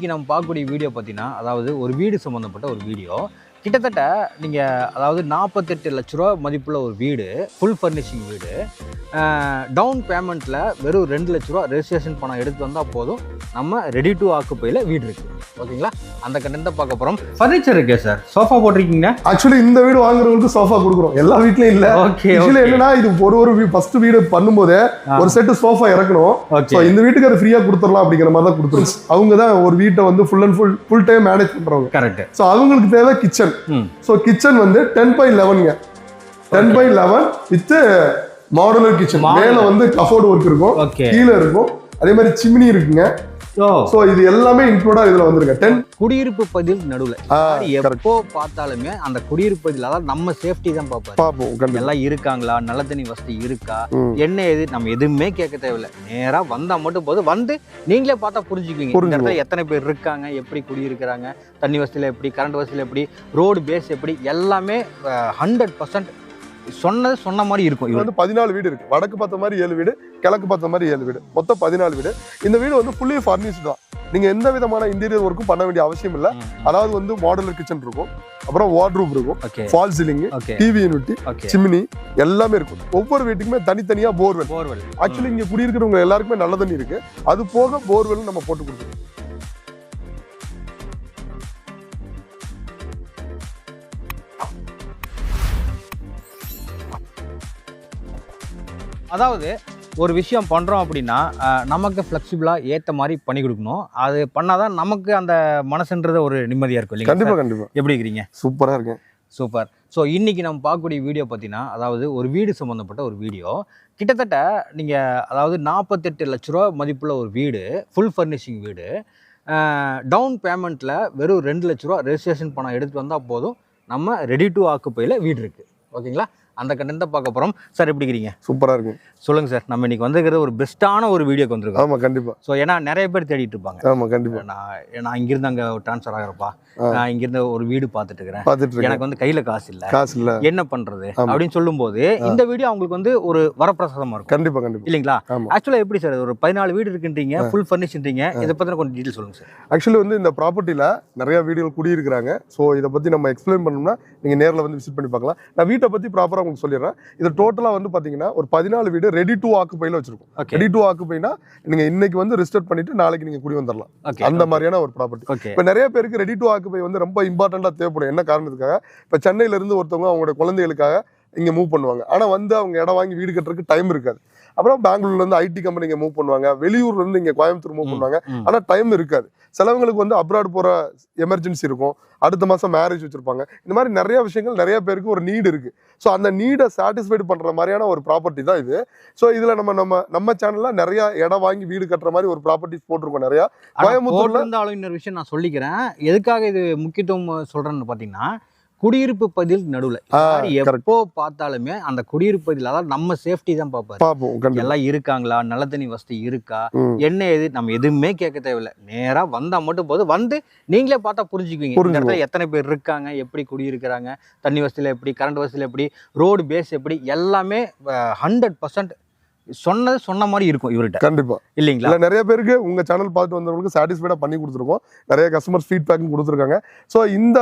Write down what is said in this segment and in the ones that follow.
இன்றைக்கி நம்ம பார்க்கக்கூடிய வீடியோ பார்த்தீங்கன்னா அதாவது ஒரு வீடு சம்மந்தப்பட்ட ஒரு வீடியோ. கிட்டத்தட்ட நீங்கள் அதாவது நாற்பத்தெட்டு லட்ச ரூபா மதிப்புள்ள ஒரு வீடு ஃபுல் ஃபர்னிஷிங் வீடு டவுன் பேமெண்ட்டில் வெறும் ரெண்டு லட்ச ரூபா ரெஜிஸ்ட்ரேஷன் பணம் எடுத்து வந்தால் போதும். நம்ம ரெடி டு ஆக்குப்பையில் வீடு இருக்குது ஓகேங்களா? அந்த கண்டென்ட் பார்க்க போகிறோம் ஃபர்னிச்சர் இருக்கே சார் சோஃபா போட்டிருக்கீங்க ஆக்சுவலி இந்த வீடு வாங்குறவங்களுக்கு சோஃபா கொடுக்குறோம். எல்லா வீட்லயும் இல்ல. ஓகே என்னன்னா இது ஒரு ஒரு ஃபர்ஸ்ட் வீடு பண்ணும்போதே ஒரு செட்டு சோஃபா இறக்கணும். ஸோ இந்த வீட்டுக்கு அது ஃப்ரீயா கொடுத்துடலாம் அப்படிங்கிற மாதிரி தான் கொடுத்துருச்சு. அவங்க தான் ஒரு வீட்டை வந்து full and full full time manage பண்றவங்க. கரெக்ட் ஸோ அவங்களுக்கு தேவை கிச்சன் ம். ஸோ கிச்சன் வந்து ten by லெவன்ங்க ten by eleven with modular kitchen. மேல வந்து கஃபோர்ட் ஒர்க் இருக்கும். கீழே இருக்கும். அதே மாதிரி சிம்னி இருக்குங்க. ஸோ இது எல்லாமே இன்க்ளூடா இதுல வந்துருங்க டென் குடியிருப்பு பதில் நடுவில். எப்போ பார்த்தாலுமே அந்த குடியிருப்பு பதில் அதாவது நம்ம சேஃப்டி தான் பார்ப்போம். கண்டிப்பா. எல்லாம் இருக்காங்களா? நல்ல தண்ணி வசதி இருக்கா. என்ன எது நம்ம எதுவுமே கேட்க தேவையில்ல. நேரா வந்தா மட்டும் போதும். வந்து நீங்களே பார்த்தா புரிஞ்சுக்குவீங்க. இந்த. இடத்துல எத்தனை பேர் இருக்காங்க? எப்படி குடியிருக்கிறாங்க? தண்ணி வசதியில எப்படி? கரண்ட் வசதியில எப்படி? ரோடு பேஸ் எப்படி? எல்லாமே ஹண்ட்ரட் பர்சன்ட் சொன்னது சொன்ன மாதிரி இருக்கும் இது வந்து பதினாலு வீடு இருக்கு. வடக்கு பார்த்த மாதிரி ஏழு வீடு கிழக்கு பார்த்த மாதிரி ஏழு வீடு. மொத்தம் பதினாலு வீடு. இந்த வீடு வந்து ஃபுல்லி ஃபர்னிஷ்டு தான். நீங்க எந்த விதமான இன்டீரியர் ஒர்க்கும் பண்ண வேண்டிய அவசியம் இல்ல. அதாவது வந்து மாடுலர் கிச்சன் இருக்கும். அப்புறம் வார்ட்ரூப் இருக்கும். ஃபால் சீலிங் டிவி யூனிட்டி சிம்னி எல்லாமே இருக்கும். ஒவ்வொரு வீட்டுக்குமே தனித்தனியா போர்வெல் போர்வெல் ஆக்சுவலி இங்க குடியிருக்கிறவங்க எல்லாருக்குமே நல்ல தண்ணி இருக்கு. அது போக போர்வெல் நம்ம போட்டு கொடுத்துருக்கோம் அதாவது ஒரு விஷயம் பண்ணுறோம் அப்படின்னா நமக்கு ஃப்ளெக்சிபிளாக ஏற்ற மாதிரி பண்ணி கொடுக்கணும். அது பண்ணாதான் நமக்கு அந்த மனசுன்றது ஒரு நிம்மதியாக இருக்கும் இல்லைங்களா கண்டிப்பா சார்? கண்டிப்பா. எப்படி இருக்கிறீங்க? சூப்பரா இருக்கேன். சூப்பர். ஸோ இன்னைக்கு நம்ம பார்க்கக்கூடிய வீடியோ பார்த்தீங்கன்னா அதாவது ஒரு வீடு சம்மந்தப்பட்ட ஒரு வீடியோ. கிட்டத்தட்ட நீங்கள் அதாவது நாற்பத்தெட்டு லட்ச ரூபா மதிப்புள்ள ஒரு வீடு ஃபுல் ஃபர்னிஷிங் வீடு டவுன் பேமெண்ட்டில் வெறும் ரெண்டு லட்ச ரூபா ரெஜிஸ்ட்ரேஷன் பணம் எடுத்து வந்தால் போதும் நம்ம ரெடி டு ஆக்குப்பையில் வீடு இருக்குது ஓகேங்களா? அந்த கண்டென்ட் தான் பார்க்க போகிறோம் சார் எப்படி இருக்கிறீங்க சூப்பரா இருக்கு. சொல்லுங்கள் சார் நம்ம இன்னைக்கு வந்திருக்கிறது ஒரு பெஸ்ட்டான ஒரு வீடியோக்கு வந்திருக்கோம். ஆமா கண்டிப்பா. ஸோ ஏன்னா நிறைய பேர் தேடிட்டு இருப்பாங்க. ஆமா கண்டிப்பா. நான் நான் இங்கிருந்து அங்கே ட்ரான்ஸ்ஃபர் ஆகிறப்பா. நான் இங்கிருந்து ஒரு வீடு பார்த்துட்டு இருக்கிறேன். இருக்கேன். எனக்கு வந்து கையில் காசு இல்லை. காசு இல்ல. என்ன பண்றது? ஆமா. அப்படின்னு சொல்லும்போது இந்த வீடியோ அவங்களுக்கு வந்து ஒரு வரப்பிரசாதமா இருக்கும். கண்டிப்பா கண்டிப்பா. இல்லைங்களா? ஆமா. ஆக்சுவலா எப்படி சார் ஒரு பதினாலு வீடு இருக்குன்றீங்க ஃபுல் ஃபர்னிஷ்ன்றீங்க இதை பத்தின கொஞ்சம் டீட்டெயில் சொல்லுங்க சார். ஆக்சுவலி வந்து இந்த ப்ராப்பர்ட்டியில் நிறைய வீடுகள் குடியிருக்கிறாங்க. ஸோ இதை பற்றி நம்ம எக்ஸ்பிளைன் பண்ணோம்னா நீங்கள் நேரில் வந்து விசிட் பண்ணி பார்க்கலாம். நான் வீட்டை பற்றி ப்ராப்பராக உங்களுக்கு சொல்லிடுறேன். இது டோட்டலாக வந்து பார்த்தீங்கன்னா ஒரு பதினாலு வீடு ரெடி டு ஆக்குப்பையில் வச்சிருக்கோம். ரெடி டு ஆக்குப்பைனா நீங்கள் இன்னைக்கு வந்து ரிஜிஸ்டர் பண்ணிட்டு நாளைக்கு நீங்கள் குடி வந்துடலாம் அந்த மாதிரியான ஒரு ப்ராப்பர்ட்டி இப்போ நிறைய பேருக்கு ரெடி டு ஆக்குப்பை வந்து ரொம்ப இம்பார்ட்டண்ட்டாக தேவைப்படும். என்ன காரணத்துக்காக? இப்போ சென்னையிலேருந்து ஒருத்தவங்க அவங்களோட குழந்தைகளுக்காக இங்கே மூவ் பண்ணுவாங்க. ஆனால் வந்து அவங்க இடம் வாங்கி வீடு கட்டுறதுக்கு டைம் இருக்காது. அப்புறம் பெங்களூர்ல இருந்து ஐடி கம்பெனி இங்கே மூவ் பண்ணுவாங்க. வெளியூர்ல இருந்து இங்கே கோயம்புத்தூர் மூவ். பண்ணுவாங்க. ம். ஆனா டைம் இருக்காது. சிலவங்களுக்கு வந்து அப்ராட் போற எமர்ஜென்சி இருக்கும். அடுத்த மாசம் மேரேஜ் வச்சிருப்பாங்க. இந்த மாதிரி நிறைய விஷயங்கள் நிறைய பேருக்கு ஒரு நீடு இருக்கு. ஸோ அந்த நீடை சாட்டிஸ்ஃபைடு பண்ற மாதிரியான ஒரு ப்ராப்பர்ட்டி தான் இது. ஸோ இதுல நம்ம நம்ம நம்ம சேனல்ல நிறைய இடம் வாங்கி வீடு கட்டுற மாதிரி ஒரு ப்ராப்பர்ட்டிஸ் போட்டிருக்கோம் நிறைய. கோயம்புத்தூர்ல- இருந்தாலும் இன்னொரு விஷயம் நான் சொல்லிக்கிறேன். எதுக்காக இது முக்கியத்துவம் சொல்றேன்னு பாத்தீங்கன்னா குடியிருப்பு பதில் நடுவுல. எப்போ பார்த்தாலுமே அந்த குடியிருப்பு பதில் அதாவது நம்ம சேஃப்டி தான் பார்ப்பாரு. எல்லாம் இருக்காங்களா? நல்ல தண்ணி வசதி இருக்கா. என்ன எது நம்ம எதுவுமே கேட்க தேவையில்ல. நேரா வந்தா மட்டும் போதும். வந்து நீங்களே பார்த்தா புரிஞ்சுக்குவீங்க. இந்த. இடத்துல எத்தனை பேர் இருக்காங்க? எப்படி குடியிருக்கிறாங்க? தண்ணி வசதியில எப்படி? கரண்ட் வசதியில எப்படி? ரோடு பேஸ் எப்படி? எல்லாமே ஹண்ட்ரட் பர்சன்ட் சொன்னது சொன்ன மாதிரி இருக்கும் இவர்கிட்ட. கண்டிப்பா. இல்லைங்களா? இல்ல நிறைய பேருக்கு உங்க சேனல் பார்த்துட்டு வந்தவங்களுக்கு சாட்டிஸ்ஃபைடா பண்ணி கொடுத்துருக்கோம். நிறைய கஸ்டமர்ஸ் ஃபீட்பேக்கும் கொடுத்துருக்காங்க. ஸோ இந்த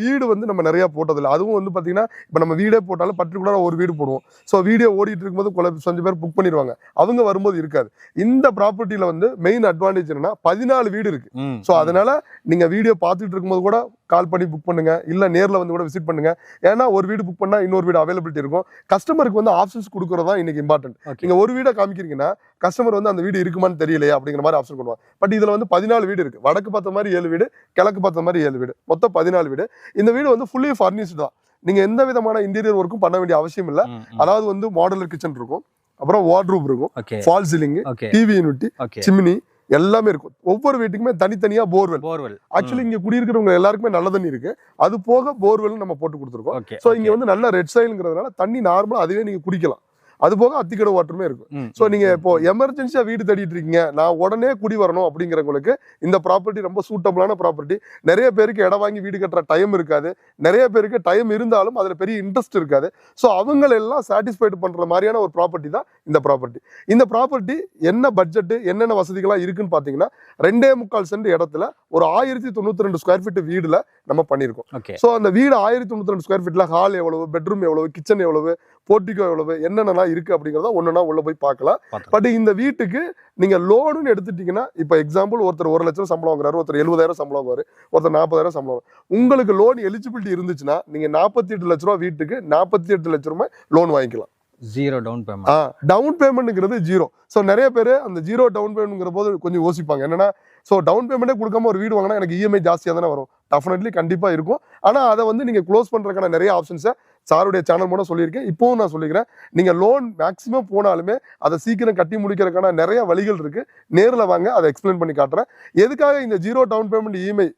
வீடு வந்து நம்ம நிறைய போட்டதில்லை. அதுவும் வந்து பாத்தீங்கன்னா இப்போ நம்ம வீடே போட்டாலும் பர்டிகுலராக ஒரு வீடு போடுவோம். ஸோ வீடியோ ஓடிட்டு இருக்கும்போது கொலை கொஞ்சம் பேர் புக் பண்ணிடுவாங்க. அவங்க வரும்போது இருக்காது. இந்த ப்ராப்பர்ட்டியில வந்து மெயின் அட்வான்டேஜ் என்னன்னா பதினாலு வீடு இருக்கு. ஸோ அதனால நீங்க வீடியோ பார்த்துட்டு இருக்கும்போது கூட கால் பண்ணி புக் பண்ணுங்க. இல்ல நேர்ல வந்து கூட விசிட் பண்ணுங்க. ஏன்னா ஒரு வீடு புக் பண்ணா இன்னொரு வீடு அவைலபிலிட்டி இருக்கும். கஸ்டமருக்கு வந்து ஆப்ஷன்ஸ் கொடுக்கறது இன்னைக்கு இம்பார்ட்டன்ட். நீங்க ஒரு வீடை காமிக்கிறீங்கன்னா கஸ்டமர் வந்து அந்த வீடு இருக்குமான்னு தெரியலையே அப்படிங்கிற மாதிரி ஆப்ஷன் பண்ணுவாங்க பட் இதுல வந்து பதினாலு வீடு இருக்கு. வடக்கு பார்த்த மாதிரி ஏழு வீடு கிழக்கு பார்த்த மாதிரி ஏழு வீடு. மொத்தம் பதினாலு வீடு. இந்த வீடு வந்து ஃபுல்லி ஃபர்னிஷ்டு தான். நீங்க எந்த விதமான இன்டீரியர் ஒர்க்கும் பண்ண வேண்டிய அவசியம் இல்ல. அதாவது வந்து மாடுலர் கிச்சன் இருக்கும். அப்புறம் வார்ட்ரூப் இருக்கும். ஃபால் சீலிங் டிவி யூனிட்டி சிம்னி எல்லாமே இருக்கும். ஒவ்வொரு வீட்டுக்குமே தனித்தனியா போர்வெல் போர்வெல் ஆக்சுவலி இங்க குடியிருக்கிறவங்க எல்லாருக்குமே நல்ல தண்ணி இருக்கு. அது போக போர்வெல் நம்ம போட்டு கொடுத்துருக்கோம். ஸோ இங்க வந்து நல்ல ரெட் சைலுங்கிறதுனால தண்ணி நார்மலா அதுவே நீங்க குடிக்கலாம். அது போக அத்திக்கடை வாட்டருமே இருக்கும். ஸோ நீங்க இப்போ எமர்ஜென்சியா வீடு தேடிட்டு இருக்கீங்க. நான் உடனே குடி வரணும் அப்படிங்கிறவங்களுக்கு இந்த ப்ராப்பர்ட்டி ரொம்ப சூட்டபிளான ப்ராப்பர்ட்டி நிறைய பேருக்கு இடம் வாங்கி வீடு கட்டுற டைம் இருக்காது. நிறைய பேருக்கு டைம் இருந்தாலும் அதுல பெரிய இன்ட்ரெஸ்ட் இருக்காது. ஸோ அவங்கள எல்லாம் சாட்டிஸ்ஃபைடு பண்ற மாதிரியான ஒரு ப்ராப்பர்ட்டி தான் இந்த ப்ராப்பர்ட்டி இந்த ப்ராப்பர்ட்டி என்ன பட்ஜெட் என்னென்ன வசதிகள்லாம் இருக்குன்னு பார்த்தீங்கன்னா ரெண்டே முக்கால் சென்ட் இடத்துல ஒரு ஆயிரத்தி தொண்ணூத்தி ரெண்டு ஸ்கொயர் ஃபீட் வீடுல நம்ம பண்ணியிருக்கோம். ஸோ அந்த வீடு ஆயிரத்தி தொண்ணூத்தி ரெண்டு ஸ்கொயர் ஃபீட்ல ஹால் எவ்வளவு பெட்ரூம் எவ்வளவு கிச்சன் எவ்வளவு போர்ட்டிகோ எவ்வளவு என்னென்னலாம் இருக்கு அப்படிங்கிறத ஒண்ணுனா உள்ள போய் பார்க்கலாம். பட் இந்த வீட்டுக்கு நீங்க லோனுன்னு எடுத்துட்டீங்கன்னா இப்போ எக்ஸாம்பிள் ஒருத்தர் ஒரு லட்சம் சம்பளம் வாங்குறாரு ஒருத்தர் எழுபதாயிரம் சம்பளம் வாங்குவாரு ஒருத்தர் நாற்பதாயிரம் சம்பளம். உங்களுக்கு லோன் எலிஜிபிலிட்டி இருந்துச்சுன்னா நீங்க நாற்பத்தி எட்டு லட்ச ரூபா வீட்டுக்கு நாற்பத்தி எட்டு லட்ச ரூபாய் லோன் வாங்கிக்கலாம். ஜீரோ டவுன் பேமெண்ட் டவுன் பேமெண்ட்ங்கிறது ஜீரோ ஸோ நிறைய பேர் அந்த ஜீரோ டவுன் பேமெண்ட்ங்கிற போது கொஞ்சம் யோசிப்பாங்க. என்னன்னா ஸோ டவுன் பேமெண்ட்டே கொடுக்காம ஒரு வீடு வாங்கினா எனக்கு இஎம்ஐ ஜாஸ்தியாக தானே வரும். டெஃபினெட்லி கண்டிப்பாக இருக்கும். ஆனால் அதை வந்து நீங்கள் க்ளோஸ் பண்ணுறதுக்கான நிறைய ஆப்ஷன்ஸை சாருடைய சேனல் மூலம் சொல்லியிருக்கேன். இப்போவும் நான் சொல்லிக்கிறேன். நீங்கள் லோன் மேக்ஸிமம் போனாலுமே அதை சீக்கிரம் கட்டி முடிக்கிறதுக்கான நிறைய வழிகள் இருக்குது நேரில் வாங்க அதை எக்ஸ்பிளைன் பண்ணி காட்டுறேன். எதுக்காக இந்த zero down payment EMI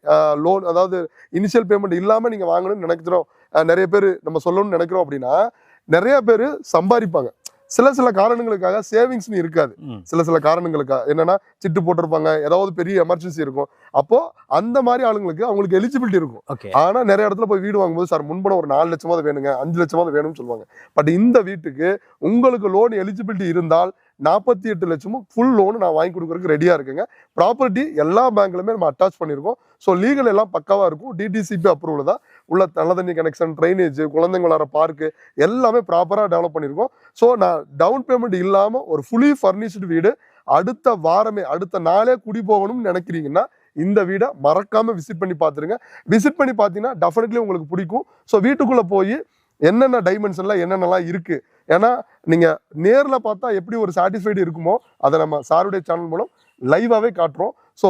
loan அதாவது இனிஷியல் பேமெண்ட் இல்லாமல் நீங்கள் வாங்கணும்னு நினைக்கிறோம் நிறைய பேர் நம்ம சொல்லணும்னு நினைக்கிறோம் அப்படின்னா நிறைய பேர் சம்பாதிப்பாங்க. சில சில காரணங்களுக்காக சேவிங்ஸ்னு இருக்காது. சில சில காரணங்களுக்காக என்னன்னா சிட்டு போட்டிருப்பாங்க ஏதாவது பெரிய எமர்ஜென்சி இருக்கும். அப்போ அந்த மாதிரி ஆளுங்களுக்கு அவங்களுக்கு எலிஜிபிலிட்டி இருக்கும். ஆனா நிறைய இடத்துல போய் வீடு வாங்கும்போது சார் முன்பணம் ஒரு நாலு லட்சமாவது வேணுங்க அஞ்சு லட்சமாவது வேணும்னு சொல்லுவாங்க. பட் இந்த வீட்டுக்கு உங்களுக்கு லோன் எலிஜிபிலிட்டி இருந்தால் நாற்பத்தி எட்டு லட்சமும் ஃபுல் லோன் நான் வாங்கி கொடுக்கறதுக்கு ரெடியா இருக்குங்க. ப்ராப்பர்ட்டி எல்லா பேங்க்லுமே நம்ம அட்டாச் பண்ணியிருக்கோம் ஸோ லீகல் எல்லாம் பக்காவா இருக்கும். டிடிசிபி அப்ரூவல் தான் உள்ள நல்ல தண்ணி கனெக்ஷன் ட்ரைனேஜ் குழந்தைங்க விளாட்ற பார்க்கு எல்லாமே ப்ராப்பராக டெவலப் பண்ணியிருக்கோம். ஸோ நான் டவுன் பேமெண்ட் இல்லாமல் ஒரு ஃபுல்லி ஃபர்னிஷ்டு வீடு அடுத்த வாரமே அடுத்த நாளே குடி போகணும்னு நினைக்கிறீங்கன்னா இந்த வீடை மறக்காமல் விசிட் பண்ணி பார்த்துருங்க. விசிட் பண்ணி பார்த்தீங்கன்னா டெஃபினெட்லி உங்களுக்கு பிடிக்கும். ஸோ வீட்டுக்குள்ளே போய் என்னென்ன டைமென்ஷன்ல என்னென்னலாம் இருக்குது ஏன்னா நீங்கள் நேரில் பார்த்தா எப்படி ஒரு சாட்டிஸ்ஃபைடு இருக்குமோ அதை நம்ம சாருடைய சேனல் மூலம் லைவாகவே காட்டுறோம். ஸோ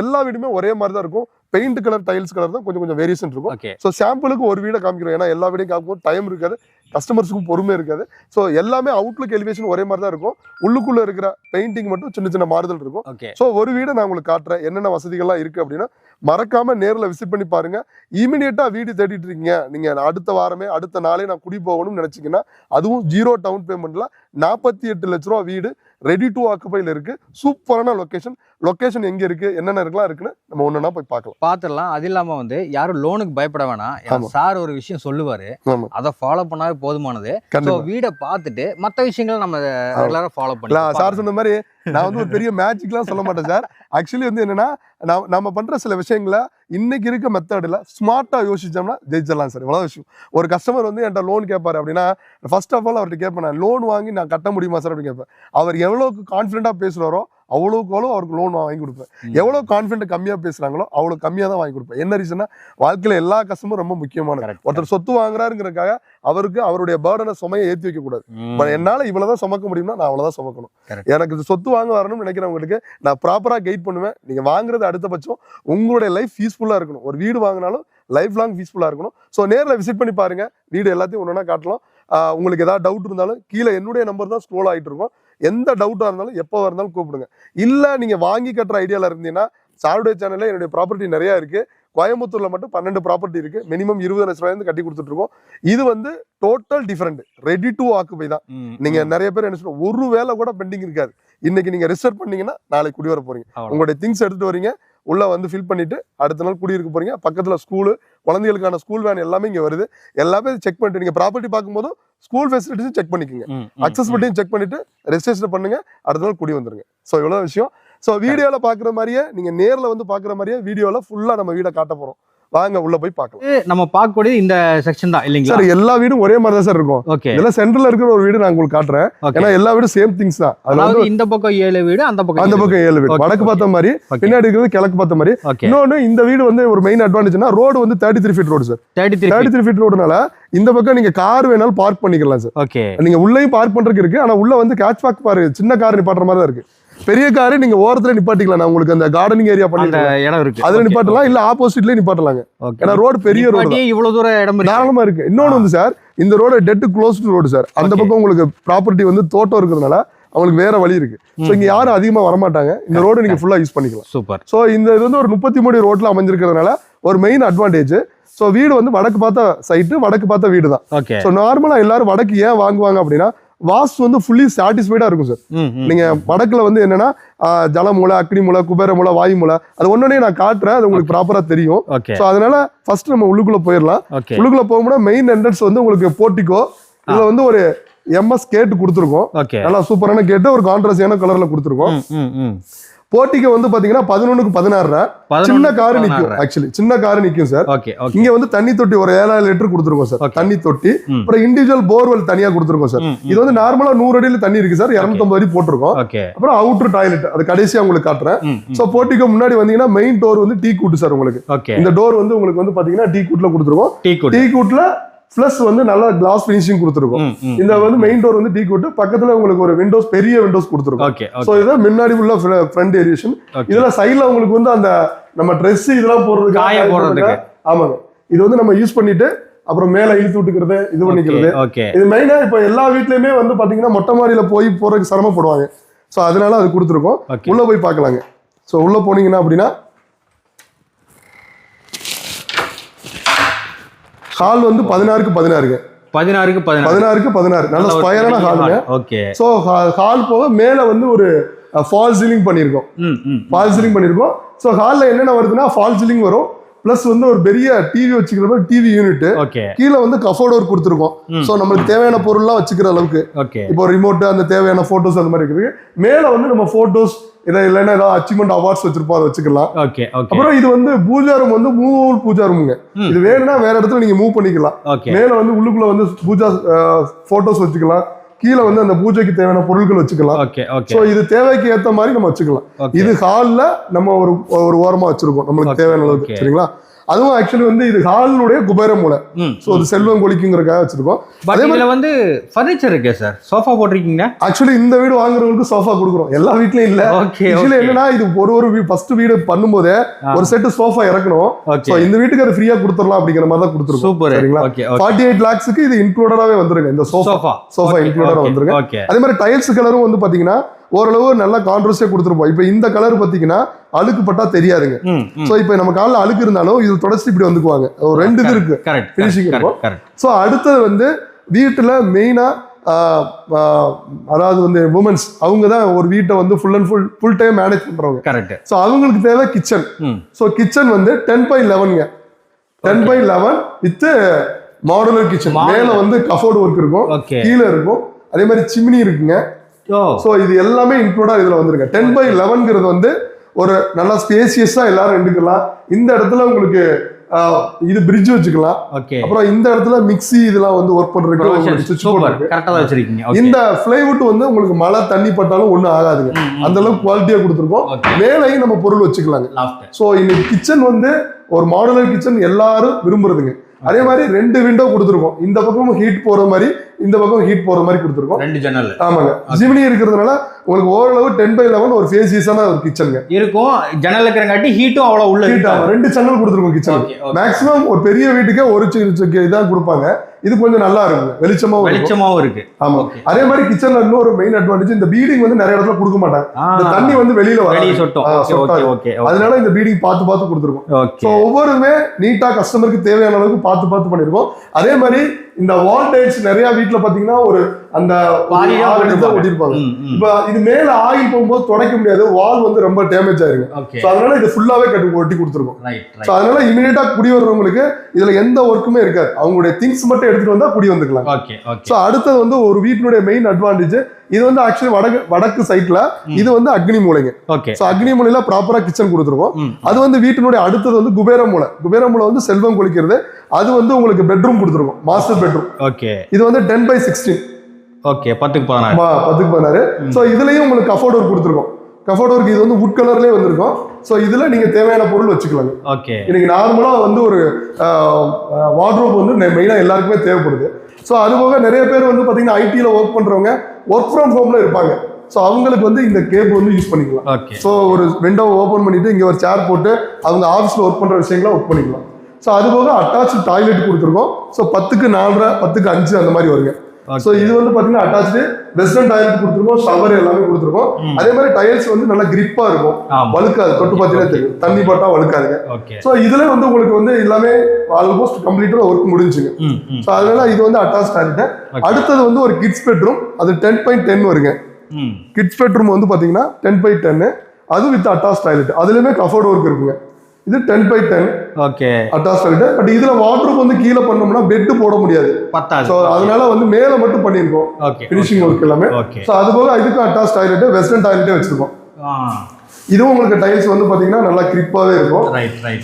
எல்லா வீடுமே ஒரே மாதிரி தான் இருக்கும். பெயிண்ட் கலர் டைல்ஸ் கலர் தான் கொஞ்சம் கொஞ்சம் வேரியேஷன் இருக்கும். ஸோ சாம்பிளுக்கு ஒரு வீடை காமிக்கிறோம். ஏன்னா எல்லா வீடையும் காமிக்கும். டைம் இருக்காது. கஸ்டமர்ஸுக்கும் பொறுமை இருக்காது. ஸோ எல்லாமே அவுட்லுக் எலிவேஷன் ஒரே மாதிரி தான் இருக்கும். உள்ளுக்குள்ள இருக்கிற பெயிண்டிங் மட்டும் சின்ன சின்ன மாறுதல் இருக்கும். ஸோ ஒரு வீடை நான் உங்களுக்கு காட்டுறேன். என்னென்ன வசதிகள்லாம் இருக்கு அப்படின்னா மறக்காம நேரில் விசிட் பண்ணி பாருங்க. இமீடியட்டா வீடு தேடிட்டு இருக்கீங்க. நீங்க அடுத்த வாரமே அடுத்த நாளே நான் குடி போகணும்னு நினைச்சீங்கன்னா அதுவும் ஜீரோ டவுன் பேமெண்ட்ல நாற்பத்தி எட்டு லட்ச ரூபா வீடு ரெடி டு ஆக்குபைல இருக்கு. சூப்பரான லொகேஷன் லொகேஷன் எங்க இருக்கு என்னென்ன இருக்கலாம் இருக்குன்னு நம்ம ஒண்ணுனா போய் பார்க்கலாம். பார்த்துடலாம். அது இல்லாம வந்து யாரும் லோனுக்கு பயப்பட வேணாம். சார் ஒரு விஷயம் சொல்லுவாரு. அதை ஃபாலோ பண்ணாவே போதுமானது. ஸோ வீடை பார்த்துட்டு மற்ற விஷயங்களை நம்ம ரெகுலரா ஃபாலோ இல்ல சார் சொன்ன மாதிரி நான் வந்து ஒரு பெரிய மேஜிக்லாம் சொல்ல மாட்டேன் சார் ஆக்சுவலி வந்து என்னன்னா நான் நம்ம பண்ற சில விஷயங்களை இன்னைக்கு இருக்க மெத்தடில் ஸ்மார்ட்டா யோசிச்சோம்னா ஜெயிச்சிடலாம் சார் இவ்வளவு விஷயம். ஒரு கஸ்டமர் வந்து என்கிட்ட லோன் கேட்பாரு அப்படின்னா ஃபர்ஸ்ட் ஆஃப் ஆல் அவர்கிட்ட கேட்பேன் நான் லோன் வாங்கி நான் கட்ட முடியுமா சார் அப்படின்னு கேட்பேன். அவர் எவ்வளவுக்கு கான்ஃபிடண்டா பேசுறாரோ அவ்வளவுக்கு அவ்வளோ அவருக்கு லோன் வாங்கி கொடுப்பேன். ம். எவ்வளவு கான்ஃபிடென்ட் கம்மியா பேசுறாங்களோ அவ்வளவு கம்மியா தான் வாங்கி கொடுப்பேன். என்ன ரீசன்னா வாழ்க்கையில எல்லா கஷ்டமும் ரொம்ப Correct, ஒருத்தர் சொத்து வாங்குறாருங்கிறதுக்காக அவருக்கு அவருடைய பேர்டனை சுமையை ஏற்றி வைக்க கூடாது. இப்ப என்னால இவ்வளவுதான் சுமக்க முடியும்னா நான் அவ்வளவுதான் சுமக்கணும். Correct. எனக்கு இது சொத்து வாங்க வரணும்னு நினைக்கிறவங்களுக்கு நான் ப்ராப்பரா கைட் பண்ணுவேன். நீங்க வாங்குறது அடுத்த பட்சம் உங்களுடைய லைஃப் பீஸ்ஃபுல்லா இருக்கணும். ஒரு வீடு வாங்கினாலும் லைஃப் லாங் பீஸ்ஃபுல்லா இருக்கணும். ஸோ நேர்ல விசிட் பண்ணி பாருங்க. வீடு எல்லாத்தையும் ஒன்றா காட்டலாம். உங்களுக்கு ஏதாவது டவுட் இருந்தாலும் கீழே என்னுடைய நம்பர் தான் ஸ்க்ரோல் ஆயிட்டு இருக்கும். எந்த டவுட்டா இருந்தாலும் எப்போ இருந்தாலும் கூப்பிடுங்க. இல்ல நீங்க வாங்கி கட்டுற ஐடியால இருந்தீங்கன்னா சாருடைய சேனல்ல என்னுடைய ப்ராப்பர்ட்டி நிறைய இருக்கு. கோயம்புத்தூர்ல மட்டும் பன்னெண்டு ப்ராப்பர்ட்டி இருக்கு. மினிமம் இருபது லட்ச ரூபாய் கட்டி கொடுத்துட்டு இருக்கோம். இது வந்து total different ready to occupy தான். நீங்க நிறைய பேர் என்ன சொல்லுங்க ஒரு வேலை கூட பெண்டிங் இருக்காது. இன்னைக்கு நீங்க ரிசர்வ் பண்ணீங்கன்னா நாளைக்கு குடி வர போறீங்க. அவ்வளவு. உங்களுடைய திங்ஸ் எடுத்துட்டு வரீங்க. உள்ள வந்து ஃபில் பண்ணிட்டு அடுத்த நாள் குடியிருக்க போறீங்க. பக்கத்துல ஸ்கூலு குழந்தைகளுக்கான ஸ்கூல் வேன் எல்லாமே இங்க வருது. எல்லாமே செக் பண்ணிட்டு நீங்க ப்ராப்பர்ட்டி பார்க்கும்போதும் ஸ்கூல் ஃபெசிலிட்டிஸும் செக் பண்ணிக்கோங்க. அக்சஸ்பிலிட்டியும் செக் பண்ணிட்டு ரெஜிஸ்ட்ரேஷன் பண்ணுங்க. அடுத்த நாள் குடி வந்துருங்க. ஸோ இவ்வளவு விஷயம். ஸோ வீடியோல பாக்குற மாதிரியே நீங்க நேர்ல வந்து பாக்குற மாதிரியே வீடியோல ஃபுல்லா நம்ம வீடை காட்ட போறோம். வாங்க உள்ள போய் பார்க்கலாம். நம்ம பார்க்கக்கூடிய இந்த செக்ஷன் தான் இல்லைங்களா? சார் எல்லா வீடும் ஒரே மாதிரி தான் சார் இருக்கும். ஓகே இதெல்லாம் சென்டர்ல இருக்கிற ஒரு வீடு நான் உங்களுக்கு காட்டுறேன். ஏன்னா எல்லா வீடும் சேம் திங்ஸ் தான். அதாவது இந்த பக்கம் ஏழு வீடு அந்த பக்கம் அந்த பக்கம் ஏழு வீடு. வடக்கு. பார்த்த மாதிரி. பின்னாடி இருக்கிறது கிழக்கு பார்த்த மாதிரி. இன்னொன்னு இந்த வீடு வந்து ஒரு மெயின் அட்வான்டேஜ்னா ரோடு வந்து thirty three feet road sir thirty three thirty three feet ரோடுனால இந்த பக்கம் நீங்க கார் வேணாலும் பார்க் பண்ணிக்கலாம் சார் ஓகே நீங்க உள்ளேயும் பார்க் பண்றதுக்கு இருக்கு ஆனா உள்ள வந்து கேட்ச் பேக் பாரு சின்ன கார் நிப்பாட்டுற மாதிரி தான் இருக்கு. பெரிய காரு நீங்க ஓரத்துல நிப்பாட்டிக்கலாம். நான் உங்களுக்கு அந்த கார்டனிங் ஏரியா பண்ணிருக்கேன் இடம் இருக்கு. அதுல நிப்பாட்டலாம் இல்ல ஆப்போசிட்லயே நிப்பாட்டலாங்க. ஏன்னா ரோடு பெரிய ரோடு இவ்வளவு தூரம் இடம் தாராளமா இருக்கு. இன்னொன்னு வந்து சார் இந்த road dead close road sir. அந்த. பக்கம் உங்களுக்கு ப்ராப்பர்ட்டி வந்து தோட்டம் இருக்கிறதுனால அவங்களுக்கு வேற வழி இருக்கு. ஸோ இங்க யாரும் அதிகமா வரமாட்டாங்க. இந்த ரோடு நீங்க ஃபுல்லா யூஸ் பண்ணிக்கலாம். சூப்பர் ஸோ இந்த இது வந்து ஒரு முப்பத்தி மூணு ரோட்ல அமைஞ்சிருக்கிறதுனால ஒரு மெயின் அட்வான்டேஜ் ஸோ வீடு வந்து வடக்கு பார்த்த சைட்டு வடக்கு பார்த்த வீடு தான் ஸோ நார்மலா எல்லாரும் வடக்கு ஏன் வாங்குவாங்க அப்படின்னா வாஸ்து வந்து ஃபுல்லி சாட்டிஸ்ஃபைடா இருக்கும் சார் நீங்க வடக்குல வந்து என்னன்னா ஆஹ், ஜலமூலை அக்னி மூலை குபேர மூலை வாயு மூலை அது ஒன்னொன்னே நான் காட்டுறேன் அது உங்களுக்கு ப்ராப்பரா தெரியும். ஸோ அதனால ஃபர்ஸ்ட் நம்ம உள்ளுக்குள்ள போயிடலாம். உள்ளுக்குள்ள போகும்போது மெயின் என்ட்ரன்ஸ் வந்து உங்களுக்கு போர்ட்டிகோ இதுல வந்து ஒரு எம்எஸ் கேட் கொடுத்துருக்கோம். நல்லா சூப்பரான கேட்டு ஒரு கான்ட்ராஸ்டியான கலர்ல கொடுத்துருக்கோம். போர்ட்டிகோ வந்து பாத்தீங்கன்னா பதினொன்னுக்கு பதினாறு சின்ன காரு நிக்கும். ஆக்சுவலி சின்ன காரு நிக்கும் சார் இங்க வந்து தண்ணி தொட்டி ஒரு ஏழாயிரம் லிட்டர் கொடுத்துருக்கோம் சார். தண்ணி தொட்டி. அப்புறம் இண்டிவிஜுவல் போர்வெல் தனியா கொடுத்துருக்கோம் சார். இது வந்து நார்மலா நூறு அடியில தண்ணி இருக்கு சார் இரநூத்தம்பது அடி போட்டிருக்கோம். அப்புறம் அவுட்டர் டாய்லெட் அது கடைசியா உங்களுக்கு காட்டுறேன். சோ போர்ட்டிக்கு முன்னாடி வந்தீங்கன்னா மெயின் டோர் வந்து டீ கூட்டு சார் உங்களுக்கு. இந்த டோர் வந்து உங்களுக்கு வந்து பாத்தீங்கன்னா டீ கூட்ல கொடுத்துருக்கோம். டீ குட் டீ கூட்ல பிளஸ் வந்து நல்லா கிளாஸ் ஃபினிஷிங் கொடுத்துருக்கோம். இந்த வந்து மெயின் டோர் வந்து டீ கூட்டு பக்கத்துல உங்களுக்கு ஒரு விண்டோஸ் பெரிய விண்டோஸ் கொடுத்துருக்கோம். ஓகே இதை முன்னாடி உள்ள ஃப்ரண்ட் ஏரியேஷன் இதுல சைடுல உங்களுக்கு வந்து அந்த நம்ம Dress இதெல்லாம் போடுறதுக்கு காய போடுறதுக்கு. ஆமாங்க. இது வந்து நம்ம யூஸ் பண்ணிட்டு அப்புறம் மேல இழுத்து விட்டுக்கிறது இது பண்ணிக்கிறது. இது மெயினா இப்ப எல்லா வீட்லயுமே வந்து பாத்தீங்கன்னா மொட்டை மாடியில போய் போறதுக்கு சிரமப்படுவாங்க. சோ அதனால அது கொடுத்துருக்கோம். உள்ள போய் பார்க்கலாங்க. சோ உள்ள போனீங்கன்னா அப்படின்னா ஹால் வந்து பதினாறுக்கு பதினாறுங்க. பதினாறுக்கு பதினாறு. பதினாறுக்கு பதினாறு. நல்ல ஸ்கொயரான ஹாலுங்க ஓகே. ஸோ ஹால் போக மேல வந்து ஒரு ஃபால் சீலிங் பண்ணியிருக்கோம் ஃபால் சீலிங் பண்ணியிருக்கோம் ஸோ ஹாலில் என்னென்ன வருதுன்னா ஃபால் சீலிங் வரும். ப்ளஸ் வந்து ஒரு பெரிய டிவி வச்சுக்கிற டிவி யூனிட் கீழே வந்து கஃபோர்ட் ஒர்க் கொடுத்துருக்கோம். ஸோ நம்மளுக்கு தேவையான பொருள்லாம் வச்சுக்கிற அளவுக்கு. இப்போ ரிமோட் அந்த தேவையான ஃபோட்டோஸ் அந்த மாதிரி இருக்குது. மேலே வந்து நம்ம ஃபோட்டோஸ் இதை இல்லைன்னா ஏதாவது அச்சீவ்மெண்ட் அவார்ட்ஸ் வச்சிருப்போம் அதை வச்சுக்கலாம் ஓகே அப்புறம் இது வந்து பூஜா ரூம் வந்து மூவ் பூஜா ரூமுங்க. இது வேணும்னா வேற இடத்துல நீங்க மூவ் பண்ணிக்கலாம். மேல வந்து உள்ளுக்குள்ள வந்து பூஜா போட்டோஸ் வச்சுக்கலாம். கீழே வந்து அந்த பூஜைக்கு தேவையான பொருட்கள் வச்சுக்கலாம். ஸோ இது தேவைக்கு ஏத்த மாதிரி நம்ம வச்சுக்கலாம். இது ஹால்ல நம்ம ஒரு ஒரு ஓரமா வச்சிருக்கோம். நம்மளுக்கு தேவையான அளவுக்கு. சரிங்களா? அதுவும் ஆக்சுவலி வந்து இது ஹாலினுடைய குபேர மூலை ம். ஸோ அது செல்வம் கொலிக்குங்கிறக்காக வச்சிருக்கோம். அதே மாதிரி- வந்து ஃபர்னிச்சர் இருக்கே சார் சோஃபா போட்டிருக்கீங்க ஆக்சுவலி இந்த வீடு வாங்குறவங்களுக்கு சோஃபா கொடுக்குறோம். எல்லா வீட்லயும் இல்ல. ஆக்சுவலி என்னன்னா இது ஒரு ஒரு ஃபர்ஸ்ட் வீடு பண்ணும்போதே. ஒரு செட்டு சோஃபா இறக்கணும். ஸோ இந்த வீட்டுக்கு அது ஃப்ரீயா கொடுத்துடலாம் அப்படிங்கிற மாதிரி தான் கொடுத்துருக்கோம். சூப்பர் சரிங்களா? ஃபார்ட்டி எயிட் லேக்ஸுக்கு இது இன்க்ளூடடாவே வந்துருங்க. இந்த சோஃபா சோஃபா இன்க்ளூடடா வந்துருங்க. அதே மாதிரி டைல்ஸ் கலரும் வந்து பாத்தீங்கன்னா ஓரளவு நல்ல கான்ட்ரஸ்டே கொடுத்துருப்போம். இப்போ இந்த கலர் பாத்தீங்கன்னா அழுக்கு பட்டா தெரியாதுங்க. ஸோ இப்போ நம்ம காலில் அழுக்கு இருந்தாலும் இது தொடச்சி இப்படி வந்துக்குவாங்க. ஒரு ரெண்டு இது இருக்கு. கரெக்ட் இருக்கும். ஸோ அடுத்தது வந்து வீட்டில் மெயினாக அதாவது வந்து உமன்ஸ் அவங்க தான் ஒரு வீட்டை வந்து full and full full time manage பண்ணுறவங்க கரெக்ட் ஸோ அவங்களுக்கு தேவை கிச்சன் ஸோ கிச்சன் வந்து ten by லெவனுங்க ten by eleven with modular kitchen. மேலே வந்து கஃபோர்டு ஒர்க் இருக்கும். கீழே இருக்கும். அதே மாதிரி சிம்னி இருக்குங்க. ஸோ இது எல்லாமே இன்க்ளூடா இதுல வந்துருங்க டென் பை லெவன்ங்கிறது வந்து ஒரு நல்லா ஸ்பேசியஸா எல்லாரும் எடுக்கலாம் இந்த இடத்துல உங்களுக்கு இது பிரிட்ஜ் வச்சுக்கலாம். அப்புறம் இந்த இடத்துல மிக்ஸி இதெல்லாம் வந்து ஒர்க் பண்றதுக்கு இந்த பிளைவுட் வந்து உங்களுக்கு மழை தண்ணி பட்டாலும் ஒண்ணும் ஆகாதுங்க. அந்த அளவுக்கு குவாலிட்டியா கொடுத்துருக்கோம். மேலையும் நம்ம பொருள் வச்சுக்கலாங்க. ஸோ இந்த கிச்சன் வந்து ஒரு மாடுலர் கிச்சன் எல்லாரும் விரும்புறதுங்க. அதே மாதிரி ரெண்டு விண்டோ கொடுத்துருக்கோம். இந்த பக்கம் ஹீட் போற மாதிரி இந்த பக்கம் ஹீட் போற மாதிரி கொடுத்துருக்கோம். ரெண்டு ஜன்னல் ஆமாங்க. ஜிமினி இருக்கிறதுனால உங்களுக்கு ஓரளவு டென் பை லெவன் ஒரு ஃபேசியஸான ஒரு கிச்சனுங்க இருக்கும். ஜன்னல் இருக்கிறங்காட்டி ஹீட்டும் அவ்வளவு உள்ள ஹீட். ஆகும். ரெண்டு சேனல் கொடுத்துருக்கோம் கிச்சன் மேக்ஸிமம் ஒரு பெரிய வீட்டுக்கே ஒரு இதான் கொடுப்பாங்க. இது கொஞ்சம் நல்லா இருக்குங்க. வெளிச்சமாவும் இருக்கும். வெளிச்சமாவும் இருக்கு. ஆமா. அதே மாதிரி கிச்சன்ல இன்னொரு மெயின் அட்வான்டேஜ் இந்த பீடிங் வந்து நிறைய இடத்துல கொடுக்க மாட்டாங்க. இந்த தண்ணி வந்து வெளியில சொட்டும். ஓகே அதனால இந்த பீடிங் பார்த்து பார்த்து கொடுத்துருக்கோம். ஒவ்வொருமே நீட்டா கஸ்டமருக்கு தேவையான அளவுக்கு பார்த்து பார்த்து பண்ணிருக்கோம் அதே மாதிரி இந்த வால் டைல்ஸ் நிறைய வீட்ல பாத்தீங்கன்னா ஒரு அந்த. ஒட்டிருப்பாங்க. இப்ப இது மேல ஆயில் போகும்போது துடைக்க முடியாது. வால் வந்து ரொம்ப டேமேஜ் ஸோ அதனால இது ஃபுல்லாவே கட்டி ஒட்டி கொடுத்துருக்கோம் அதனால இமீடியட்டா குடி வர்றவங்களுக்கு இதுல எந்த ஒர்க்குமே இருக்காது. அவங்களுடைய திங்ஸ் மட்டும் எடுத்துட்டு வந்தா குடி வந்துக்கலாம். ஸோ அடுத்தது வந்து ஒரு வீட்டினுடைய மெயின் அட்வான்டேஜ் இது வந்து ஆக்சுவலி வடக்கு வடக்கு சைட்ல இது வந்து அக்னி மூலைங்க. ஸோ அக்னி மூலையில ப்ராப்பரா கிச்சன் கொடுத்துருக்கோம் அது வந்து வீட்டினுடைய அடுத்தது வந்து குபேர மூலை குபேர மூலை வந்து செல்வம் கொளிக்கிறது. அது வந்து உங்களுக்கு பெட்ரூம் கொடுத்துருக்கோம் மாஸ்டர் பெட்ரூம் ஓகே இது வந்து டென் பை சிக்ஸ்டீன் ஓகே பத்துக்கு பதினாறு. பத்துக்கு பதினாறு. ஸோ இதுலயும் உங்களுக்கு கஃபோர்ட் ஒர்க் கொடுத்துருக்கோம். கஃபோர்ட் ஒர்க் இது வந்து வுட் கலர்லேயே வந்திருக்கும். ஸோ இதுல நீங்க தேவையான பொருள் வச்சுக்கலாங்க. ஓகே இன்னைக்கு நார்மலா வந்து ஒரு வார்ட்ரோப் வந்து மெயினாக எல்லாருக்குமே தேவைப்படுது. ஸோ அதுபோக நிறைய பேர் வந்து பார்த்தீங்கன்னா ஐடியில் ஒர்க் பண்ணுறவங்க ஒர்க் ஃப்ரம் ஹோம்ல இருப்பாங்க. ஸோ அவங்களுக்கு வந்து இந்த கேப் வந்து யூஸ் பண்ணிக்கலாம். ஸோ ஒரு விண்டோ ஓப்பன் பண்ணிட்டு இங்கே ஒரு சேர் போட்டு அவங்க ஆஃபீஸில் ஒர்க் பண்ணுற விஷயங்களை ஒர்க் பண்ணிக்கலாம். ஸோ அதுபோக அட்டாச் டாய்லெட் கொடுத்துருக்கோம். ஸோ பத்துக்கு நாலரை பத்துக்கு அஞ்சு அந்த மாதிரி வருங்க. ஸோ இது வந்து பாத்தீங்கன்னா அட்டாச்சு வெஸ்டர்ன் டாய்லெட் கொடுத்துருக்கோம் ஷவர் எல்லாமே கொடுத்துருக்கோம். அதே மாதிரி டைல்ஸ் வந்து நல்லா கிரிப்பா இருக்கும். வழுக்காது தொட்டு பார்த்தீங்கன்னா தெரியும். தண்ணி பட்டா வழுக்காதுங்க. ஸோ இதுல வந்து உங்களுக்கு வந்து எல்லாமே ஆல்மோஸ்ட் கம்ப்ளீட்டா ஒர்க் முடிஞ்சுங்க. ஸோ அதனால இது வந்து அட்டாச் டாய்லெட். அடுத்தது வந்து ஒரு கிட்ஸ் பெட்ரூம் அது டென் பாயிண்ட் டென் வருங்க. கிட்ஸ் பெட்ரூம் வந்து பாத்தீங்கன்னா டென் பை டென்னு அது வித் அட்டாச் டாய்லெட் அதுலயுமே கஃபோர்ட் ஒர்க் இருக்குங்க. இது ten by ten okay attach but இதுல வாட்ரூம் வந்து கீழே பண்ணோம்னா பெட் போட முடியாது. பத்தாது. ஸோ அதனால வந்து மேல மட்டும் பண்ணியிருக்கோம். ஓகே ஃபினிஷிங் ஒர்க் எல்லாமே. ஸோ அது போக இதுக்கு அட்டாச் டாய்லெட் வெஸ்டர்ன் டாய்லெட்டே வச்சிருக்கோம். இதுவும் உங்களுக்கு டைல்ஸ் வந்து பாத்தீங்கன்னா நல்லா கிரிப்பாவே இருக்கும்.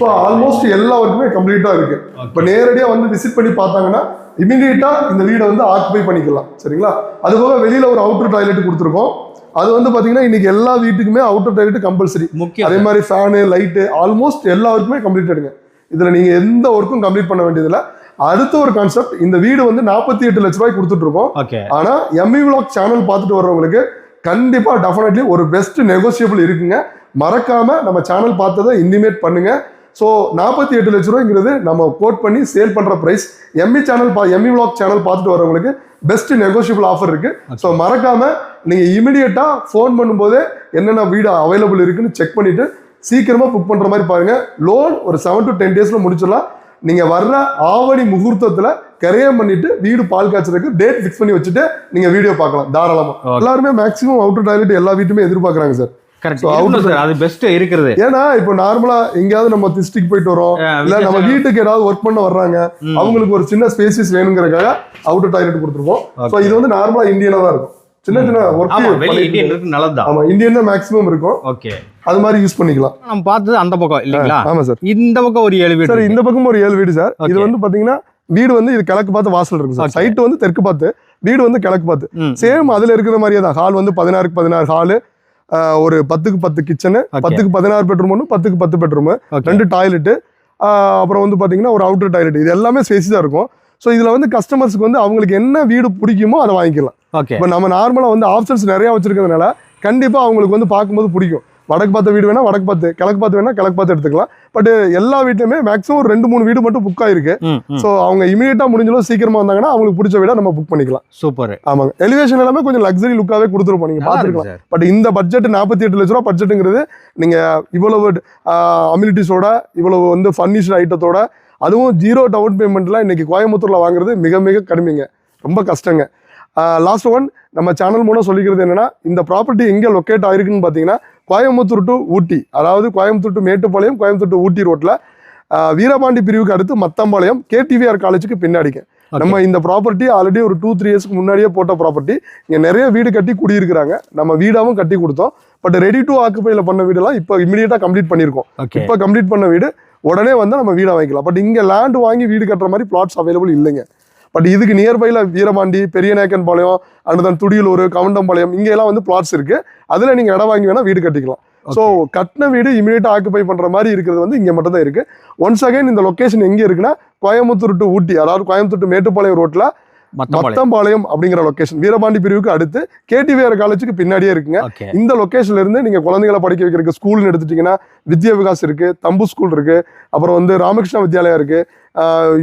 ஸோ ஆல்மோஸ்ட் எல்லா ஒர்க்குமே கம்ப்ளீட்டா இருக்கு. இப்போ நேரடியா வந்து விசிட் பண்ணி பார்த்தாங்கன்னா இமீடியட்டா இந்த வீடை வந்து ஆக்குபை பண்ணிக்கலாம். சரிங்களா? அது போக வெளியில ஒரு அவுட்டர் டாய்லெட் கொடுத்துருக்கோம். அது வந்து பாத்தீங்கன்னா இன்னைக்கு எல்லா வீட்டுக்குமே அவுட்டர் டாய்லெட் கம்பல்சரி அதே மாதிரி ஃபேனு லைட்டு ஆல்மோஸ்ட் எல்லா ஒர்க்குமே கம்ப்ளீட் எடுங்க. இதுல நீங்க எந்த ஒர்க்கும் கம்ப்ளீட் பண்ண வேண்டியதில்ல அடுத்த ஒரு கான்செப்ட் இந்த வீடு வந்து நாற்பத்தி எட்டு லட்ச ரூபாய் கொடுத்துட்டு இருக்கோம். ஆனா எம்இ விளாக் சேனல் பார்த்துட்டு வர்றவங்களுக்கு கண்டிப்பா டெஃபினெட்லி ஒரு பெஸ்ட் நெகோசியபிள் இருக்குங்க. மறக்காம நம்ம சேனல் பார்த்ததை இனிமேட் பண்ணுங்க. ஸோ நாற்பத்தி எட்டு லட்ச ரூபாய்ங்கிறது நம்ம கோட் பண்ணி சேல் பண்ற பிரைஸ் எம்இ சேனல் பா எம்இ விளாக் சேனல் பார்த்துட்டு வரவங்களுக்கு பெஸ்ட் நெகோசியபிள் ஆஃபர் இருக்கு. ஸோ மறக்காம நீங்க இமிடியட்டா ஃபோன் பண்ணும்போதே என்னென்ன வீடு அவைலபிள் இருக்குன்னு செக் பண்ணிட்டு சீக்கிரமா புக் பண்ற மாதிரி பாருங்க. லோன் ஒரு செவன் டு டென் டேஸ்ல முடிச்சிடலாம். நீங்க வர்ற ஆவணி முகூர்த்தத்துல கரையம் பண்ணிட்டு வீடு பால் காய்ச்சறதுக்கு டேட் ஃபிக்ஸ் பண்ணி வச்சுட்டு நீங்க வீடியோ பார்க்கலாம். தாராளமா. Okay. எல்லாருமே மேக்ஸிமம் அவுட்டர் டாய்லெட் எல்லா வீட்டுமே எதிர்பார்க்கறாங்க சார். இருக்கிறது ஏன்னா இப்போ நார்மலா எங்கேயாவது நம்ம டிஸ்ட்ரிக்ட் போயிட்டு வரோம். இல்ல நம்ம. வீட்டுக்கு ஏதாவது ஒர்க் பண்ண வர்றாங்க. அவங்களுக்கு ஒரு சின்ன ஸ்பேசிஸ் வேணுங்கிறதுக்காக அவுட்டர் டாய்லெட் கொடுத்துருக்கோம். இது வந்து நார்மலா இந்தியனா தான் இருக்கும். சின்ன சின்ன ஒர்க் இந்தியன் இருக்கு நல்லதுதான். ஆமா இந்தியன் தான் மேக்ஸிமம் இருக்கும். ஓகே அது மாதிரி யூஸ் பண்ணிக்கலாம். நம்ம பார்த்தது அந்த பக்கம் இல்லைங்களா? ஆமா சார் இந்த பக்கம் ஒரு ஏழு வீடு சார். இந்த பக்கம் ஒரு ஏழு வீடு சார் இது. வந்து பாத்தீங்கன்னா வீடு வந்து இது கிழக்கு பார்த்து வாசல் இருக்கு சார் Okay. சைட் வந்து தெற்கு பார்த்து வீடு வந்து கிழக்கு பார்த்து. சேம் அதுல இருக்கிற மாதிரியே தான். ஹால் வந்து பதினாறுக்கு பதினாறு ஹாலு ஒரு பத்துக்கு பத்து கிச்சனு. பத்துக்கு பதினாறு பெட்ரூம் ஒன்று பத்துக்கு பத்து பெட்ரூம். ரெண்டு டாய்லெட்டு அப்புறம் வந்து பாத்தீங்கன்னா ஒரு அவுட்டர் டாய்லெட் இது எல்லாமே தான் இருக்கும். ஸோ இதுல வந்து கஸ்டமர்ஸ்க்கு வந்து அவங்களுக்கு என்ன வீடு பிடிக்குமோ அதை வாங்கிக்கலாம். ஓகே இப்போ நம்ம நார்மலாக வந்து ஆப்ஷன்ஸ் நிறைய வச்சிருக்கிறதுனால கண்டிப்பா அவங்களுக்கு வந்து பார்க்கும்போது பிடிக்கும். வடக்கு பார்த்த வீடு வேணா வடக்கு பார்த்து கிழக்கு பார்த்து வேணா கிழக்கு பார்த்து எடுத்துக்கலாம். பட் எல்லா வீட்லையுமே மேக்ஸிமம் ஒரு ரெண்டு மூணு வீடு மட்டும் புக் ஆயிருக்கு. ஸோ அவங்க இமீடியட்டா முடிஞ்சளவு சீக்கிரமா வந்தாங்கன்னா அவங்களுக்கு பிடிச்ச வீடை நம்ம புக் பண்ணிக்கலாம். சூப்பர் ஆமாங்க. எலிவேஷன் எல்லாமே கொஞ்சம் லக்ஸரி லுக்காவே கொடுத்துருப்போம். நீங்க சார். பட் இந்த பட்ஜெட் நாற்பத்தி எட்டு லட்ச ரூபா பட்ஜெட்டுங்கிறது நீங்க இவ்வளவு அம்யூனிட்டிஸோட இவ்வளவு வந்து ஃபர்னிஷ்டு ஐட்டத்தோட அதுவும் ஜீரோ டவுன் பேமெண்ட்ல இன்னைக்கு கோயம்புத்தூர்ல வாங்குறது மிக மிக கடுமைங்க. ரொம்ப கஷ்டங்க. லாஸ்ட் ஒன் நம்ம சேனல் மூலம் சொல்லிக்கிறது என்னன்னா இந்த ப்ராப்பர்ட்டி எங்க லொக்கேட் ஆயிருக்குன்னு பார்த்தீங்கன்னா கோயம்புத்தூர் டு ஊட்டி. அதாவது Coimbatore to Mettupalayam Coimbatore to Ooty ah Veerapandi பிரிவுக்கு அடுத்து மத்தம்பாளையம் கேடிவிஆர் காலேஜுக்கு பின்னாடிங்க நம்ம இந்த ப்ராப்பர்ட்டி ஆல்ரெடி ஒரு டூ த்ரீ இயர்ஸ்க்கு முன்னாடியே போட்ட ப்ராப்பர்ட்டி இங்க நிறைய வீடு கட்டி குடியிருக்கிறாங்க. நம்ம வீடாவும் கட்டி கொடுத்தோம். பட் ரெடி டு ஆக்குப்பைல பண்ண வீடெல்லாம் இப்போ இமிடியேட்டா கம்ப்ளீட் பண்ணியிருக்கோம். இப்போ கம்ப்ளீட் பண்ண வீடு உடனே வந்து நம்ம வீடை வாங்கிக்கலாம். பட் இங்க லேண்ட் வாங்கி வீடு கட்டுற மாதிரி பிளாட்ஸ் அவைலபிள் இல்லைங்க. பட் இதுக்கு நியர்பைல வீரபாண்டி பெரியநாயக்கன் பாளையம் அண்ட் துடியலூர் கவுண்டம்பாளையம் இங்க எல்லாம் வந்து பிளாட்ஸ் இருக்கு. அதுல நீங்க இடம் வாங்கி வேணா வீடு கட்டிக்கலாம். ஸோ கட்டின வீடு இமீடியட்டா ஆக்குபை பண்ற மாதிரி இருக்கிறது வந்து இங்க மட்டும் தான் இருக்கு. ஒன்ஸ் அகைன் இந்த லொகேஷன் எங்க இருக்குன்னா கோயம்புத்தூர் டு ஊட்டி அதாவது கோயம்புத்தூர் டு மேட்டுப்பாளையம் ரோட்ல மத்தம்பாளையம். அப்படிங்கிற லொகேஷன் வீரபாண்டி பிரிவுக்கு அடுத்து கேடிவிஆர் காலேஜுக்கு பின்னாடியே இருக்குங்க. இந்த லொகேஷன்ல இருந்து நீங்க குழந்தைகளை படிக்க வைக்கிறதுக்கு ஸ்கூல்னு எடுத்துட்டீங்கன்னா வித்யா விகாஸ் இருக்கு தம்பு ஸ்கூல் இருக்கு அப்புறம் வந்து ராமகிருஷ்ணா வித்யாலயா இருக்கு.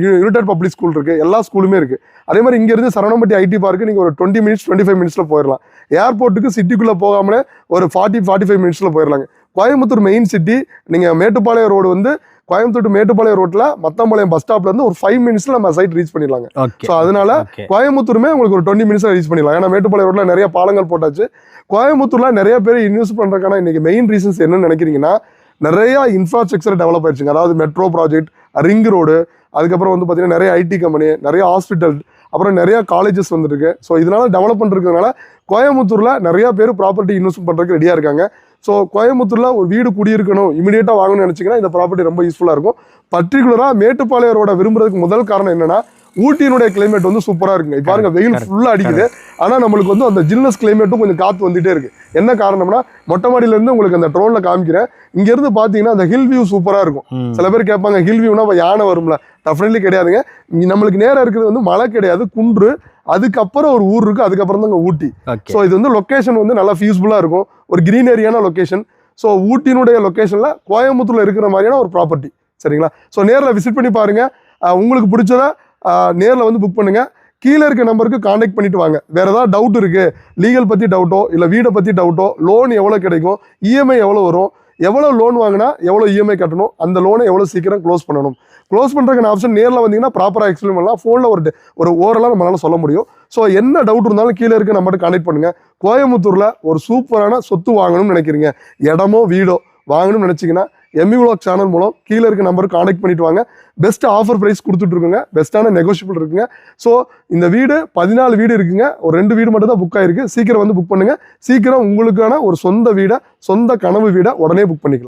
யுனைடெட் பப்ளிக் ஸ்கூல் இருக்கு. எல்லா ஸ்கூலுமே இருக்கு. அதே மாதிரி இங்க இருந்து சரவணம்பட்டி ஐடி பார்க்கு நீங்க ஒரு டுவெண்ட்டி மினிட்ஸ் டுவெண்ட்டி ஃபைவ் மினிட்ஸ்ல போயிடலாம் ஏர்போர்ட்டுக்கு சிட்டிக்குள்ள போகாமலே ஒரு ஃபார்ட்டி ஃபார்ட்டி ஃபைவ் மினிட்ஸ்ல போயிடலாங்க கோயம்புத்தூர் மெயின் சிட்டி நீங்க மேட்டுப்பாளையம் ரோடு வந்து கோயம்புத்தூர் மேட்டுப்பாளையம் ரோட்ல மத்தம்பாளையம் பஸ் ஸ்டாப்ல இருந்து ஒரு ஃபைவ் மினிட்ஸ்ல நம்ம சைட் ரீச் பண்ணிடலாங்க. ஸோ அதனால கோயம்புத்தூருமே உங்களுக்கு ஒரு டுவெண்ட்டி மினிட்ஸ்ல ரீச் பண்ணிடலாம் ஏன்னா மேட்டுப்பாளையம் ரோட்ல நிறைய பாலங்கள் போட்டாச்சு. கோயம்புத்தூர்ல நிறைய பேர் இன்வெஸ்ட் பண்றதுக்கான இன்னைக்கு மெயின் ரீசன்ஸ் என்னன்னு நினைக்கிறீங்கன்னா நிறைய இன்ஃப்ராஸ்ட்ரக்சர் டெவலப் ஆயிடுச்சுங்க. அதாவது மெட்ரோ ப்ராஜெக்ட் ரிங் ரோடு அதுக்கப்புறம் வந்து பார்த்தீங்கன்னா நிறைய ஐடி கம்பெனி நிறைய ஹாஸ்பிட்டல் அப்புறம் நிறையா காலேஜஸ் வந்துருக்கு. ஸோ இதனால டெவலப்மெண்ட் இருக்கிறதுனால கோயம்புத்தூரில் நிறையா பேர் ப்ராப்பர்ட்டி இன்வெஸ்ட் பண்ணுறதுக்கு ரெடியாக இருக்காங்க. ஸோ கோயம்புத்தூரில் ஒரு வீடு குடியிருக்கணும் இமீடியட்டாக வாங்கணும்னு நினச்சிங்கன்னா இந்த ப்ராப்பர்ட்டி ரொம்ப யூஸ்ஃபுல்லாக இருக்கும். பர்டிகுலராக மேட்டுப்பாளையரோட விரும்புறதுக்கு முதல் காரணம் என்னென்னா ஊட்டியினுடைய கிளைமேட் வந்து சூப்பரா இருக்குங்க. இப்ப பாருங்க வெயில் correct, ஃபுல்லா அடிக்குது. ஆனா நம்மளுக்கு வந்து அந்த ஜில்னஸ் கிளைமேட்டும் கொஞ்சம் காத்து வந்துட்டே இருக்கு. என்ன காரணம்னா மொட்டை மாடியில இருந்து உங்களுக்கு அந்த ட்ரோன்ல காமிக்கிறேன். இங்க இருந்து பாத்தீங்கன்னா அந்த ஹில் வியூ சூப்பரா இருக்கும். சில பேர் கேட்பாங்க ஹில் வியூனா அப்ப யானை வரும்ல? டெஃபினெட்லி கிடையாதுங்க. நம்மளுக்கு நேரா இருக்கிறது வந்து மலை கிடையாது குன்று. அதுக்கப்புறம் ஒரு ஊர் இருக்கு அதுக்கப்புறம் தாங்க ஊட்டி. ஸோ இது வந்து லொக்கேஷன் வந்து நல்லா ஃபீஸ்ஃபுல்லாக இருக்கும். ஒரு கிரீனரியான லொக்கேஷன் ஸோ ஊட்டியினுடைய லொக்கேஷனில் கோயம்புத்தூர்ல இருக்கிற மாதிரியான ஒரு ப்ராப்பர்ட்டி சரிங்களா? ஸோ நேரில் விசிட் பண்ணி பாருங்க. அஹ் உங்களுக்கு பிடிச்சத நேரில் வந்து புக் பண்ணுங்கள் கீழே இருக்க நம்பருக்கு காண்டாக்ட் பண்ணிட்டு வாங்க. வேறு ஏதாவது டவுட் இருக்குது லீகல் பற்றி டவுட்டோ இல்லை வீடை பற்றி டவுட்டோ லோன் எவ்வளோ கிடைக்கும் இஎம்ஐ எவ்வளோ வரும் எவ்வளோ லோன் வாங்கினா எவ்வளோ இஎம்ஐ கட்டணும் அந்த லோனை எவ்வளோ சீக்கிரம் க்ளோஸ் பண்ணணும். க்ளோஸ் பண்ணுறதுக்கான ஆப்ஷன் நேரில் வந்தீங்கன்னா ப்ராப்பராக எக்ஸ்பிளைன் பண்ணலாம். ஃபோனில் ஒரு ஒரு ஓரலாக நம்மளால சொல்ல முடியும். ஸோ என்ன டவுட் இருந்தாலும் கீழே இருக்க நம்பர்கிட்ட காண்டாக்ட் பண்ணுங்கள் கோயம்புத்தூரில் ஒரு சூப்பரான சொத்து வாங்கணும்னு நினைக்கிறீங்க. இடமோ வீடோ வாங்கணும்னு நினச்சிங்கன்னா எம்இ விளாக் சேனல் மூலம் கீழே இருக்க நம்பருக்கு காண்டாக்ட் பண்ணிட்டு வாங்க. பெஸ்ட் ஆஃபர் ப்ரைஸ் கொடுத்துட்ருக்குங்க. பெஸ்ட்டான நெகோஷியபிள் இருக்குங்க. ஸோ இந்த வீடு பதினாலு வீடு இருக்குங்க. ஒரு ரெண்டு வீடு மட்டும் தான் புக் ஆயிருக்கு. சீக்கிரம் வந்து புக் பண்ணுங்கள் சீக்கிரம் உங்களுக்கான ஒரு சொந்த வீடை சொந்த கனவு வீடை உடனே புக் பண்ணிக்கலாம்.